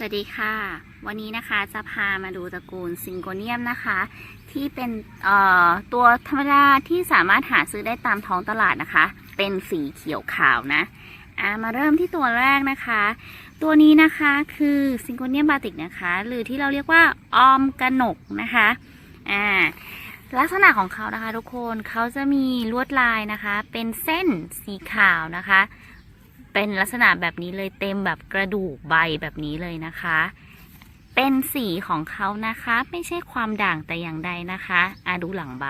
สวัสดีค่ะ วันนี้นะคะจะพามาดูตระกูลซิงโกเนียมนะคะ ที่เป็นเอ่อตัวธรรมดาที่สามารถหาซื้อได้ตามท้องตลาดนะคะ เป็นสีเขียวขาวนะามาเริ่มที่ตัวแรกนะคะ ตัวนี้นะคะคือซิงโกเนียมบาติกนะคะ หรือที่เราเรียกว่าออมกระหนกนะคะอ่าลักษณะของเขานะคะ ทุกคนเขาจะมีลวดลายนะคะ เป็นเส้นสีขาวนะคะ เป็นลักษณะแบบนี้เลยเต็มแบบกระดูกใบแบบนี้เลยนะคะ เป็นสีของเขานะคะ ไม่ใช่ความด่างแต่อย่างใดนะคะอะดูหลังใบ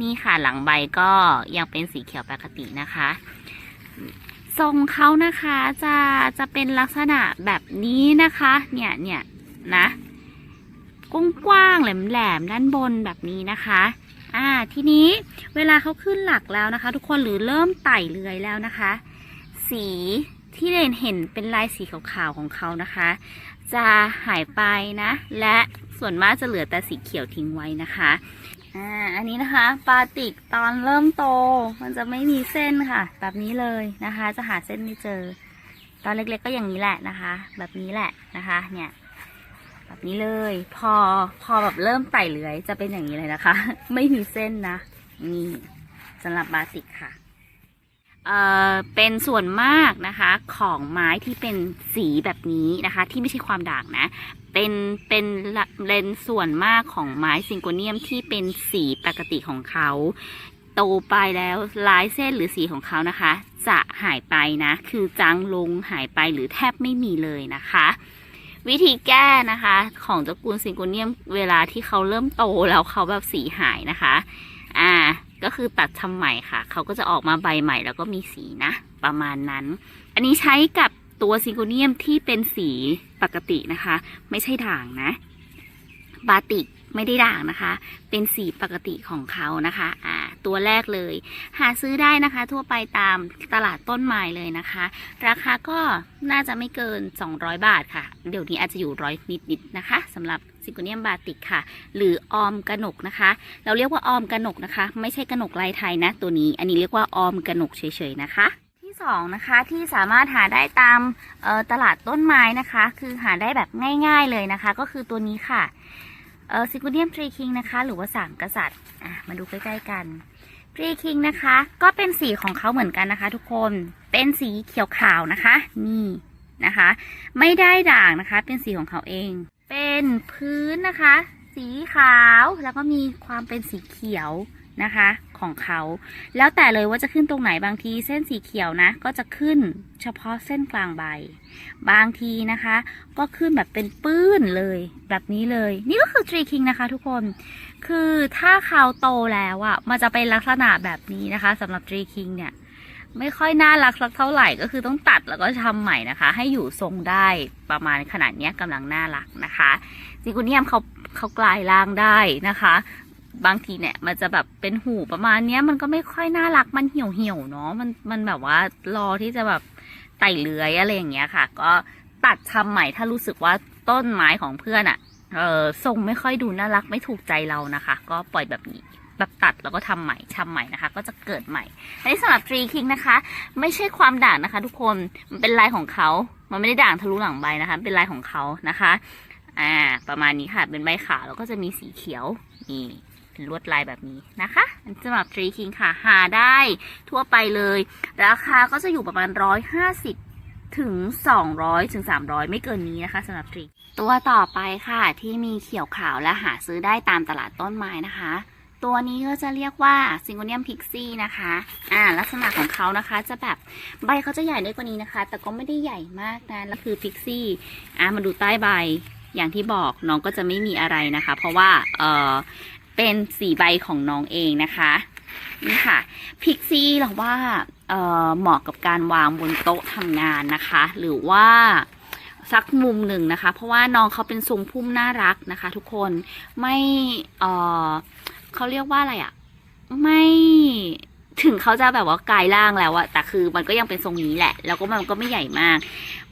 นี่ค่ะหลังใบก็ยังเป็นสีเขียวปกตินะคะ ทรงเขานะคะจะจะเป็นลักษณะแบบนี้นะคะ เนี่ยเนี่ยนะกว้างๆแหลมๆด้านบนแบบนี้นะคะ อ่า ทีนี้เวลาเขาขึ้นหลักแล้วนะคะ ทุกคนหรือเริ่มไต่เลื้อยแล้วนะคะ สีที่เรนเห็นเป็นลายสีขาวๆของเขานะคะ จะหายไปนะ และส่วนมากจะเหลือแต่สีเขียวทิ้งไว้นะคะอ่าอันนี้นะคะปลาติกตอนเริ่มโต มันจะไม่มีเส้นค่ะ แบบนี้เลยนะคะ จะหาเส้นไม่เจอ ตอนเล็กๆก็อย่างนี้แหละนะคะ แบบนี้แหละนะคะ เนี่ยแบบนี้เลย พอพอแบบเริ่มไต่เลื้อยจะเป็นอย่างนี้เลยนะคะ ไม่มีเส้นนะนี่สำหรับบาติกค่ะ เป็นส่วนมากนะคะของไม้ที่เป็นสีแบบนี้นะคะ ที่ไม่ใช่ความด่างนะ เป็นเป็นละเป็นส่วนมากของไม้ซิงโกเนียมที่เป็นสีปกติของเขาโตไปแล้วลายเส้นหรือสีของเขานะคะ จะหายไปนะ คือจางลงหายไปหรือแทบไม่มีเลยนะคะ วิธีแก้นะคะ ของตระกูลซิงโกเนียมเวลาที่เขาเริ่มโตแล้วเขาแบบสีหายนะคะ อ่า ก็คือตัดทำใหม่ค่ะ เขาก็จะออกมาใบใหม่แล้วก็มีสีนะ ประมาณนั้น อันนี้ใช้กับตัวซิงโกเนียมที่เป็นสีปกตินะคะ ไม่ใช่ด่างนะ บาติก ไม่ได้ด่างนะคะ เป็นสีปกติของเขานะคะอ่าตัวแรกเลย หาซื้อได้นะคะ ทั่วไปตามตลาดต้นไม้เลยนะคะ ราคาก็น่าจะไม่เกิน 200 บาทค่ะ เดี๋ยวนี้อาจจะอยู่ร้อยนิดๆนะคะสำหรับซิงโกเนียมบาติกค่ะ หรือออมกระหนกนะคะ เราเรียกว่าออมกระหนกนะคะ ไม่ใช่กระหนกลายไทยนะ ตัวนี้อันนี้เรียกว่าออมกระหนกเฉยๆนะคะที่สองนะคะที่สามารถหาได้ตามตลาดต้นไม้นะคะ คือหาได้แบบง่าย ๆเลยนะคะ ก็คือตัวนี้ค่ะ เออซิกูเนียมทรีคิงนะคะ หรือว่าสามกษัตริย์อะมาดูใกล้ๆกันทรีคิงนะคะ ก็เป็นสีของเขาเหมือนกันนะคะ ทุกคนเป็นสีเขียวขาวนะคะ นี่นะคะ ไม่ได้ด่างนะคะ เป็นสีของเขาเอง เป็นพื้นนะคะ สีขาวแล้วก็มีความเป็นสีเขียวนะคะ ของเขา แล้วแต่เลยว่าจะขึ้นตรงไหนบางทีเส้นสีเขียวนะ ก็จะขึ้นเฉพาะเส้นกลางใบ บางทีนะคะ ก็ขึ้นแบบเป็นปื้นเลย แบบนี้เลย นี่ก็คือทรีคิงนะคะทุกคน คือถ้าเขาโตแล้วอะ่ะ มันจะเป็นลักษณะแบบนี้นะคะสำหรับทรีคิงเนี่ยไม่ค่อยน่ารักสักเท่าไหร่ก็คือต้องตัดแล้วก็ทำใหม่นะคะ ให้อยู่ทรงได้ประมาณขนาดนี้ยกำลังน่ารักนะคะซิกูเนียมเขาเขากลายร่างได้นะคะ บางทีเนี่ย มันจะแบบเป็นหูประมาณเนี้ย มันก็ไม่ค่อยน่ารักมันเหี่ยวเหี่ยวเนาะมันมันแบบว่ารอที่จะแบบไต่เลื้อยอะไรอย่างเงี้ยค่ะ ก็ตัดทำใหม่ถ้ารู้สึกว่าต้นไม้ของเพื่อนอะ่ะเออทรงไม่ค่อยดูน่ารักไม่ถูกใจเรานะคะ ก็ปล่อยแบบนี้แบบตัดแล้วก็ทำใหม่ทำใหม่นะคะ ก็จะเกิดใหม่ อันนี้สำหรับทรีคิงนะคะ ไม่ใช่ความด่างนะคะ ทุกคนมันเป็นลายของเขามันไม่ได้ด่างทะลุหลังใบนะคะ เป็นลายของเขานะคะ อ่า ประมาณนี้ค่ะ เป็นใบขาวแล้วก็จะมีสีเขียวนี่ ลวดลายแบบนี้นะคะอันสำหรับทรีคิงค่ะ หาได้ทั่วไปเลย ราคาก็จะอยู่ประมาณร้อยห้าสิบถึงสองร้อยถึงสามร้อยไม่เกินนี้นะคะสำหรับทรีตัวต่อไปค่ะที่มีเขียวขาวและหาซื้อได้ตามตลาดต้นไม้นะคะ ตัวนี้ก็จะเรียกว่าซิงโกเนียมพิกซี่นะคะอ่าลักษณะของเขานะคะจะแบบใบเขาจะใหญ่ได้กว่านี้นะคะ แต่ก็ไม่ได้ใหญ่มากนะแล้วคือพิกซี่อ่ามาดูใต้ใบอย่างที่บอกน้องก็จะไม่มีอะไรนะคะ เพราะว่าเออ เป็นสีใบของน้องเองนะคะนี่ค่ะพิกซี่เราว่าเเหมาะกับการวางบนโต๊ะทำงานนะคะ หรือว่าสักมุมหนึ่งนะคะ เพราะว่าน้องเขาเป็นทรงพุ่มน่ารักนะคะ ทุกคนไม่เเขาเรียกว่าอะไรอะ ไม่ ถึงเขาจะแบบว่ากายร่างแล้วอะแต่คือมันก็ยังเป็นทรงนี้แหละ แล้วก็มันก็ไม่ใหญ่มาก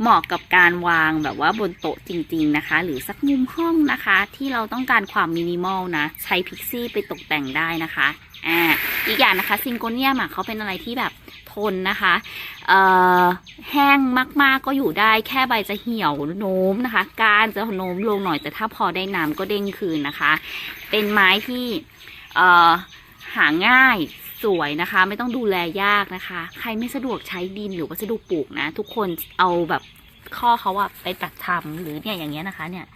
เหมาะกับการวางแบบว่าบนโต๊ะจริง ๆนะคะ หรือสักมุมห้องนะคะ ที่เราต้องการความมินิมอลนะ ใช้พิกซี่ไปตกแต่งได้นะคะอ่าอีกอย่างนะคะซิงโกเนียมอะเขาเป็นอะไรที่แบบทนนะคะเอ่อแห้งมากๆก็อยู่ได้แค่ใบจะเหี่ยวโน้มนะคะ การจะโน้มลงหน่อยแต่ถ้าพอได้น้ำก็เด้งคืนนะคะ เป็นไม้ที่เอ่อหาง่าย สวยนะคะ ไม่ต้องดูแลยากนะคะ ใครไม่สะดวกใช้ดินหรือวัสดุปลูกนะ ทุกคนเอาแบบข้อเขาอะไปตัดทำหรือเนี่ยอย่างเงี้ยนะคะ เนี่ย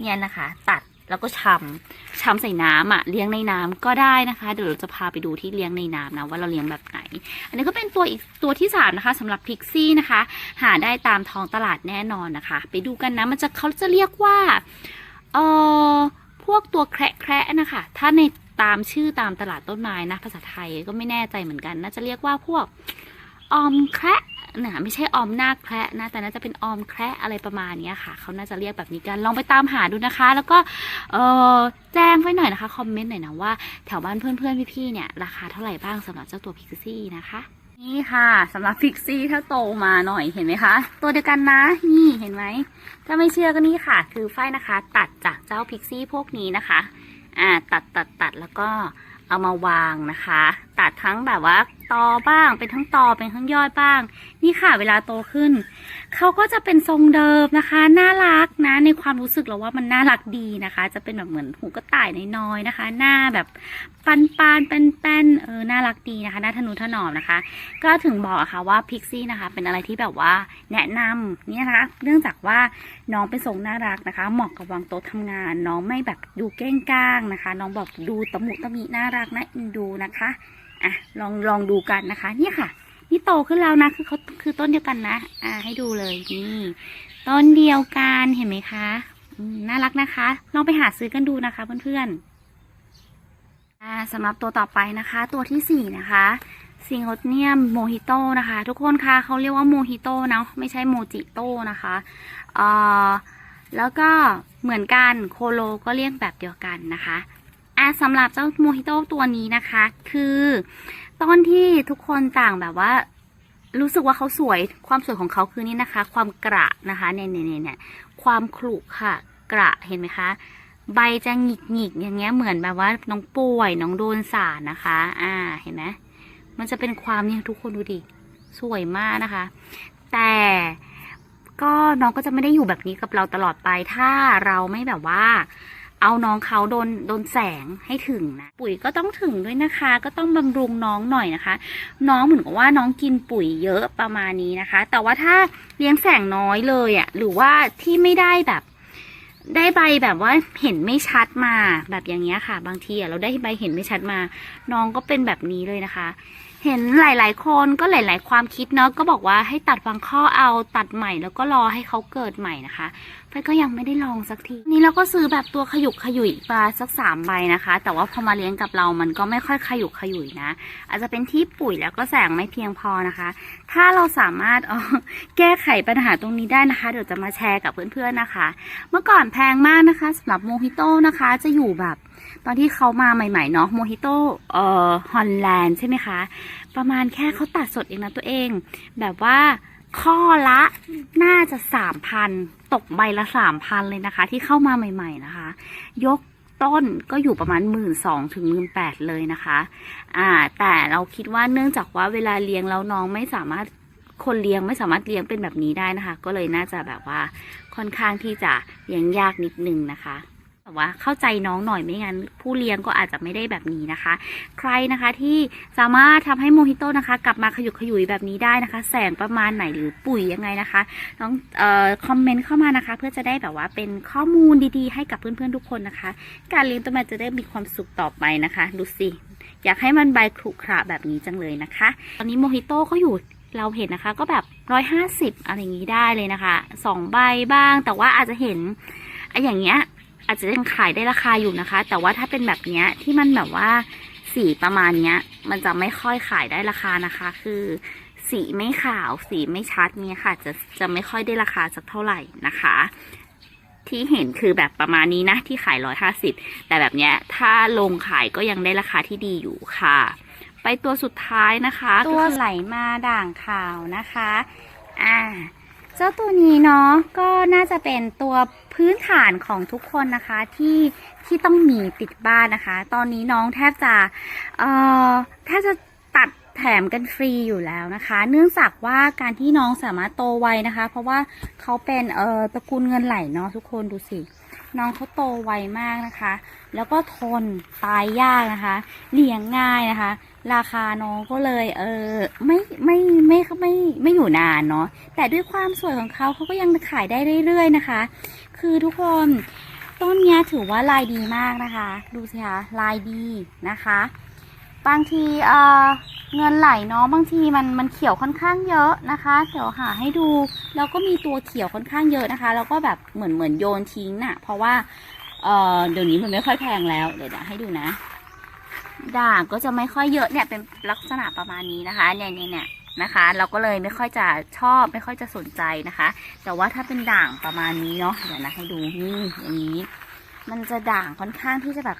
เนี่ยนะคะ ตัดแล้วก็ชำชำใส่น้ำอะเลี้ยงในน้ำก็ได้นะคะ เดี๋ยวเราจะพาไปดูที่เลี้ยงในน้ำนะว่าเราเลี้ยงแบบไหน อันนี้ก็เป็นตัวอีกตัวที่สามนะคะสำหรับพิกซี่นะคะ หาได้ตามท้องตลาดแน่นอนนะคะ ไปดูกันนะมันจะเขาจะเรียกว่าเออพวกตัวแคระแคระนะคะ ถ้าใน ตามชื่อตามตลาดต้นไม้นะ ภาษาไทยก็ไม่แน่ใจเหมือนกัน น่าจะเรียกว่าพวกออมแคระนะไม่ใช่ออมหน้าแคระนะแต่น่าจะเป็นออมแคระอะไรประมาณนี้ค่ะ เขาน่าจะเรียกแบบนี้กันลองไปตามหาดูนะคะ แล้วก็เออแจ้งไว้หน่อยนะคะคอมเมนต์หน่อยนะว่าแถวบ้านเพื่อนๆพี่ๆเนี่ยราคาเท่าไหร่บ้างสำหรับเจ้าตัวพิกซี่นะคะนี่ค่ะสำหรับพิกซี่ถ้าโตมาหน่อยเห็นไหมคะ ตัวเดียวกันนะ นี่เห็นไหมถ้าไม่เชื่อก็นี่ค่ะ คือฝ้ายนะคะ ตัดจากเจ้าพิกซี่พวกนี้นะคะ อ่าตัดตัดตัดแล้วก็เอามาวางนะคะ ตัดทั้งแบบว่า ตอบ้าง เป็นทั้งตอเป็นทั้งยอดบ้าง นี่ค่ะเวลาโตขึ้น เขาก็จะเป็นทรงเดิมนะคะ น่ารักนะ ในความรู้สึกเราว่ามันน่ารักดีนะคะ จะเป็นแบบเหมือนหูกระต่ายน้อยๆนะคะ หน้าแบบปันปานๆเป็นแป้นๆเออน่ารักดีนะคะ น่าทะนุถนอมนะคะ ก็ถึงบอกะค่ะว่าพิกซี่นะคะ เป็นอะไรที่แบบว่าแนะนำเนี่ยนะคะ เนื่องจากว่าน้องเป็นทรงน่ารักนะคะ เหมาะกับวางโต๊ะทำงาน น้องไม่แบบดูเก้งก้างนะคะ น้องแบบดูตะมุตะมิน่ารักน่าเอ็นดูนะคะ อะลองลองดูกันนะคะ เนี่ยค่ะ นี่โตขึ้นแล้วนะ คือเขาคือต้นเดียวกันนะ อ่า ให้ดูเลยนี่ต้นเดียวกันเห็นไหมคะน่ารักนะคะ ลองไปหาซื้อกันดูนะคะเพื่อนๆสำหรับตัวต่อไปนะคะ ตัวที่สี่นะคะซิงโกเนียมโมฮิโตนะคะ ทุกคนคะเขาเรียกว่าโมฮิโตนะไม่ใช่โมจิโตนะคะเอ่อแล้วก็เหมือนกันโคโลก็เรียกแบบเดียวกันนะคะ อ่าสำหรับเจ้าโมฮิโต้ตัวนี้นะคะ คือต้นที่ทุกคนต่างแบบว่า รู้สึกว่าเขาสวยความสวยของเขาคือนี่นะคะ ความกระนะคะเนี่ยเนี่ยเนี่ยเน่ความขรุค่ะ กระเห็นไหมคะ ใบจะหงิกหงิกอย่างเงี้ยเหมือนแบบว่าน้องป่วยน้องโดนสาดนะคะ อ่าเห็นไหมมันจะเป็นความเนี่ยทุกคนดูดิสวยมากนะคะ แต่ก็น้องก็จะไม่ได้อยู่แบบนี้กับเราตลอดไป ถ้าเราไม่แบบว่า เอาน้องเขาโดนโดนแสงให้ถึงนะปุ๋ยก็ต้องถึงด้วยนะคะ ก็ต้องบำรุงน้องหน่อยนะคะ น้องเหมือนกับว่าน้องกินปุ๋ยเยอะประมาณนี้นะคะ แต่ว่าถ้าเลี้ยงแสงน้อยเลยอะ่ะหรือว่าที่ไม่ได้แบบได้ใบแบบว่าเห็นไม่ชัดมาแบบอย่างเงี้ยค่ะ บางทีอะเราได้ใบเห็นไม่ชัดมา น้องก็เป็นแบบนี้เลยนะคะ เห็นหลาย ๆ คนก็หลาย ๆ ความคิดเนาะก็บอกว่าให้ตัดฟังข้อเอาตัดใหม่แล้วก็รอให้เขาเกิดใหม่นะคะไฟก็ยังไม่ได้ลองสักทีนี่เราก็ซื้อแบบตัวขยุกขยุยปลาสักสามใบนะคะ แต่ว่าพอมาเลี้ยงกับเรามันก็ไม่ค่อยขยุกขยุยนะ อาจจะเป็นที่ปุ๋ยแล้วก็แสงไม่เพียงพอนะคะ ถ้าเราสามารถออแก้ไขปัญหาตรงนี้ได้นะคะ เดี๋ยวจะมาแชร์กับเพื่อน ๆ นะคะ เมื่อก่อนแพงมากนะคะสำหรับโมฮิโต้นะคะ จะอยู่แบบ ตอนที่เขามาใหม่ๆเนาะโมฮิโต้เอ่อฮอลแลนด์ใช่ไหมคะ ประมาณแค่เขาตัดสดเองนะตัวเอง แบบว่าข้อละน่าจะสามพันตกใบละสามพันเลยนะคะ ที่เข้ามาใหม่ ๆนะคะ ยกต้นก็อยู่ประมาณหมื่นสองถึงหมื่นแปดเลยนะคะ อ่า แต่เราคิดว่าเนื่องจากว่าเวลาเลี้ยงแล้วน้องไม่สามารถคนเลี้ยงไม่สามารถเลี้ยงเป็นแบบนี้ได้นะคะ ก็เลยน่าจะแบบว่าค่อนข้างที่จะเลี้ยงยากนิดนึงนะคะ แต่ว่าเข้าใจน้องหน่อยไม่งั้น ผู้เลี้ยงก็อาจจะไม่ได้แบบนี้นะคะ ใครนะคะที่สามารถทำให้โมฮิโต้นะคะ กลับมาขยุกขยุยแบบนี้ได้นะคะ แสงประมาณไหนหรือปุ๋ยยังไงนะคะต้องเอ่อคอมเมนต์เข้ามานะคะ เพื่อจะได้แบบว่าเป็นข้อมูลดีๆ ให้กับเพื่อนๆทุกคนนะคะ การเลี้ยงต้นไม้จะได้มีความสุขต่อไปนะคะดูสิอยากให้มันใบขรุขระแบบนี้จังเลยนะคะ ตอนนี้โมฮิโต้ก็อยู่เราเห็นนะคะก็แบบร้อยห้าสิบอะไรอย่างนี้ได้เลยนะคะสองใบบ้าง แต่ว่าอาจจะเห็นไอ้อย่างเงี้ย อาจจะยังขายได้ราคาอยู่นะคะ แต่ว่าถ้าเป็นแบบเนี้ยที่มันแบบว่าสีประมาณเนี้ย มันจะไม่ค่อยขายได้ราคานะคะ คือ สีไม่ขาวสีไม่ชัดเนี่ยค่ะ จะจะไม่ค่อยได้ราคาสักเท่าไหร่นะคะ ที่เห็นคือแบบประมาณนี้นะ ที่ขายร้อยห้าสิบแต่แบบเนี้ยถ้าลงขายก็ยังได้ราคาที่ดีอยู่ค่ะ ไปตัวสุดท้ายนะคะ ตัวไหลมาด่างขาวนะคะ อ่า เจ้าตัวนี้เนาะก็น่าจะเป็นตัว พื้นฐานของทุกคนนะคะที่ที่ต้องมีติดบ้านนะคะ ตอนนี้น้องแทบจะเอ่อแทบจะตัดแถมกันฟรีอยู่แล้วนะคะ เนื่องจากว่าการที่น้องสามารถโตไวนะคะ เพราะว่าเขาเป็นเอ่อตระกูลเงินไหลเนาะทุกคนดูสิ น้องเขาโตไวมากนะคะ แล้วก็ทนตายยากนะคะ เลี้ยงง่ายนะคะ ราคาน้องก็เลยเออไม่ไม่ไม่ไม่ไม่ไม่อยู่นานเนาะแต่ด้วยความสวยของเขาเขาก็ยังขายได้เรื่อยๆนะคะ คือทุกคนต้นนี้ถือว่าลายดีมากนะคะ ดูสิคะลายดีนะคะ บางทีเเงินไหลเนาะบางทีมันมันเขียวค่อนข้างเยอะนะคะเดี๋ยวหาให้ดูแล้วก็มีตัวเขียวค่อนข้างเยอะนะคะ แล้วก็แบบเหมือนเหมือนโยนทิ้งน่ะ เพราะว่าเออเดี๋ยวนี้มันไม่ค่อยแพงแล้วเดี๋ยวเดี๋ยวให้ดูนะ ด่างก็จะไม่ค่อยเยอะเนี่ยเป็นลักษณะประมาณนี้นะคะเนี่ยเนี่ยเนี่ยนะคะ เราก็เลยไม่ค่อยจะชอบไม่ค่อยจะสนใจนะคะ แต่ว่าถ้าเป็นด่างประมาณนี้เนาะเดี๋ยวนะให้ดูนี่อย่างนี้ มันจะด่างค่อนข้างที่จะแบบ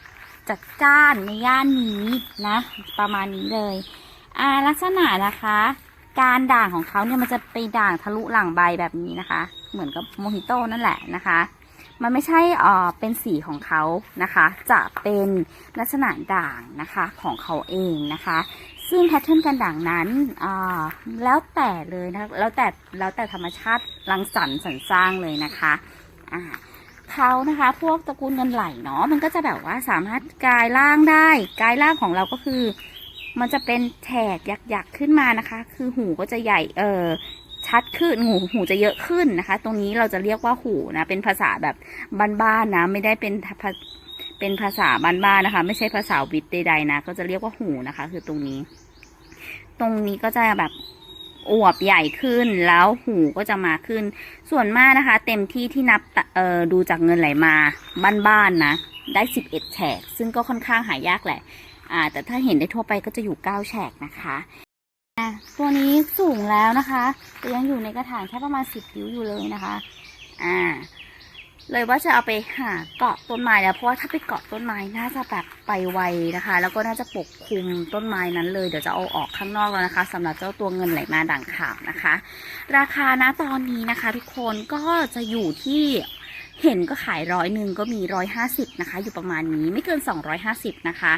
จัดจ้านในย่านนี้นะ ประมาณนี้เลยอ่าลักษณะนะคะ การด่างของเขาเนี่ยมันจะไปด่างทะลุหลังใบแบบนี้นะคะ เหมือนกับโมฮิโต้นั่นแหละนะคะ มันไม่ใช่เอ่อเป็นสีของเขานะคะ จะเป็นลักษณะด่างนะคะของเขาเองนะคะ ซึ่งแพทเทิร์นการด่างนั้นอ่าแล้วแต่เลยนะแล้วแต่แล้วแต่ธรรมชาติรังสรรค์สรรสร้างเลยนะคะอ่า เขานะคะ พวกตระกูลเงินไหลเนาะมันก็จะแบบว่าสามารถกลายร่างได้กลายร่างของเราก็คือ มันจะเป็นแถกหยักๆขึ้นมานะคะ คือหูก็จะใหญ่เออชัดขึ้นหูหูจะเยอะขึ้นนะคะ ตรงนี้เราจะเรียกว่าหูนะ เป็นภาษาแบบบ้านๆนะ ไม่ได้เป็นเป็นภาษาบ้านๆนะคะ ไม่ใช่ภาษาวิทย์ใดๆนะ ก็จะเรียกว่าหูนะคะ คือตรงนี้ ตรงนี้ก็จะแบบ อวบใหญ่ขึ้นแล้วหูก็จะมาขึ้น ส่วนมากนะคะ เต็มที่ที่นับเอ่อดูจากเงินไหลมาบ้านๆนะ ได้สิบเอ็ดแฉก ซึ่งก็ค่อนข้างหายากแหละ อ่า แต่ถ้าเห็นได้ทั่วไปก็จะอยู่เก้าแฉกนะคะตัวนี้สูงแล้วนะคะแต่ยังอยู่ในกระถางแค่ประมาณสิบนิ้วอยู่เลยนะคะ อ่า เลยว่าจะเอาไปหาเกาะต้นไม้แล้วเพราะว่าถ้าไปเกาะต้นไม้น่าจะแบบไปไวนะคะ แล้วก็น่าจะปกคลุมต้นไม้นั้นเลยเดี๋ยวจะเอาออกข้างนอกแล้วนะคะสำหรับเจ้าตัวเงินไหลมาด่างขาวนะคะ ราคานะตอนนี้นะคะ ทุกคนก็จะอยู่ที่เห็นก็ขายร้อยหนึ่งก็มีร้อยห้าสิบนะคะ อยู่ประมาณนี้ไม่เกินสองร้อยห้าสิบนะคะ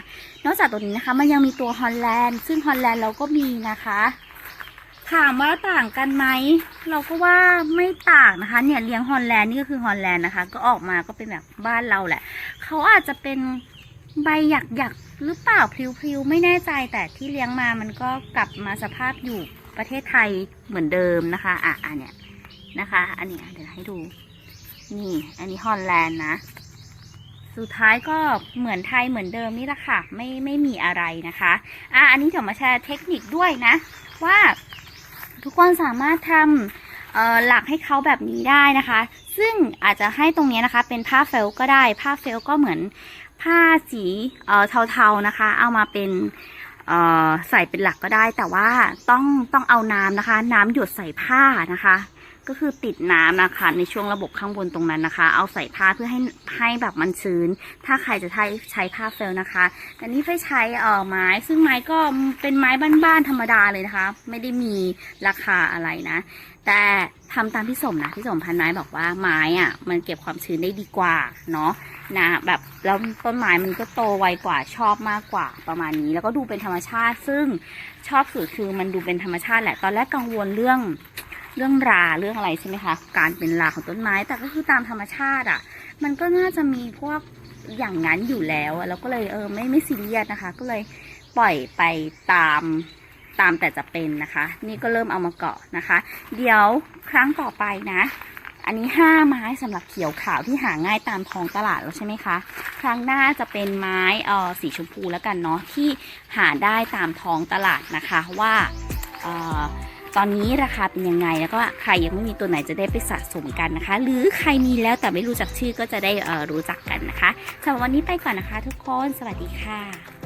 นอกจากตัวนี้นะคะมันยังมีตัวฮอลแลนด์ซึ่งฮอลแลนด์เราก็มีนะคะ ถามว่าต่างกันไหม เราก็ว่าไม่ต่างนะคะ เนี่ยเลี้ยงฮอลแลนด์นี่ก็คือฮอลแลนด์นะคะ ก็ออกมาก็เป็นแบบบ้านเราแหละ เขาอาจจะเป็นใบหยักหยักหรือเปล่าพลิวๆไม่แน่ใจแต่ที่เลี้ยงมามันก็กลับมาสภาพอยู่ประเทศไทยเหมือนเดิมนะคะ อะอันเนี้ยนะคะ อันนี้เดี๋ยวให้ดู นี่ อันนี้ฮอลแลนด์นะ สุดท้ายก็เหมือนไทยเหมือนเดิมนี่แหละค่ะ ไม่ไม่มีอะไรนะคะ อะอันนี้เดี๋ยวมาแชร์เทคนิคด้วยนะ ว่า ทุกคนสามารถทำหลักให้เขาแบบนี้ได้นะคะ ซึ่งอาจจะให้ตรงนี้นะคะ เป็นผ้าเฟลก็ได้ ผ้าเฟลก็เหมือนผ้าสีเอ่อเทาๆนะคะ เอามาเป็นใส่เป็นหลักก็ได้ แต่ว่าต้องต้องเอาน้ำนะคะ น้ำหยดใส่ผ้านะคะ ก็คือติดน้ำนะคะ ในช่วงระบบข้างบนตรงนั้นนะคะ เอาใส่ผ้าเพื่อให้ให้แบบมันชื้น ถ้าใครจะใช้ใช้ผ้าเฟลนะคะแต่นี่ไฟใช้เอ่อไม้ ซึ่งไม้ก็เป็นไม้บ้านๆธรรมดาเลยนะคะ ไม่ได้มีราคาอะไรนะ แต่ทำตามพี่สมนะพี่สมพันไม้บอกว่าไม้อะมันเก็บความชื้นได้ดีกว่าเนาะนะแบบแล้วต้นไม้มันก็โตไวกว่าชอบมากกว่าประมาณนี้ แล้วก็ดูเป็นธรรมชาติ ซึ่งชอบสุดคือมันดูเป็นธรรมชาติแหละตอนแรกกังวลเรื่อง เรื่องราเรื่องอะไรใช่ไหมคะการเป็นราของต้นไม้ แต่ก็คือตามธรรมชาติอะ มันก็น่าจะมีพวกอย่างนั้นอยู่แล้วอะแล้วก็เลยเออไม่ไม่ซีเรียสนะคะ ก็เลยปล่อยไปตามตามแต่จะเป็นนะคะ นี่ก็เริ่มเอามาเกาะนะคะ เดี๋ยวครั้งต่อไปนะ อันนี้ห้าไม้สำหรับเขียวขาวที่หาง่ายตามท้องตลาดแล้วใช่ไหมคะครั้งหน้าจะเป็นไม้เออสีชมพูแล้วกันเนาะที่หาได้ตามท้องตลาดนะคะว่าเออ ตอนนี้ราคาเป็นยังไง แล้วก็ใครยังไม่มีตัวไหนจะได้ไปสะสมกันนะคะ หรือใครมีแล้วแต่ไม่รู้จักชื่อก็จะได้รู้จักกันนะคะสำหรับวันนี้ไปก่อนนะคะ ทุกคน สวัสดีค่ะ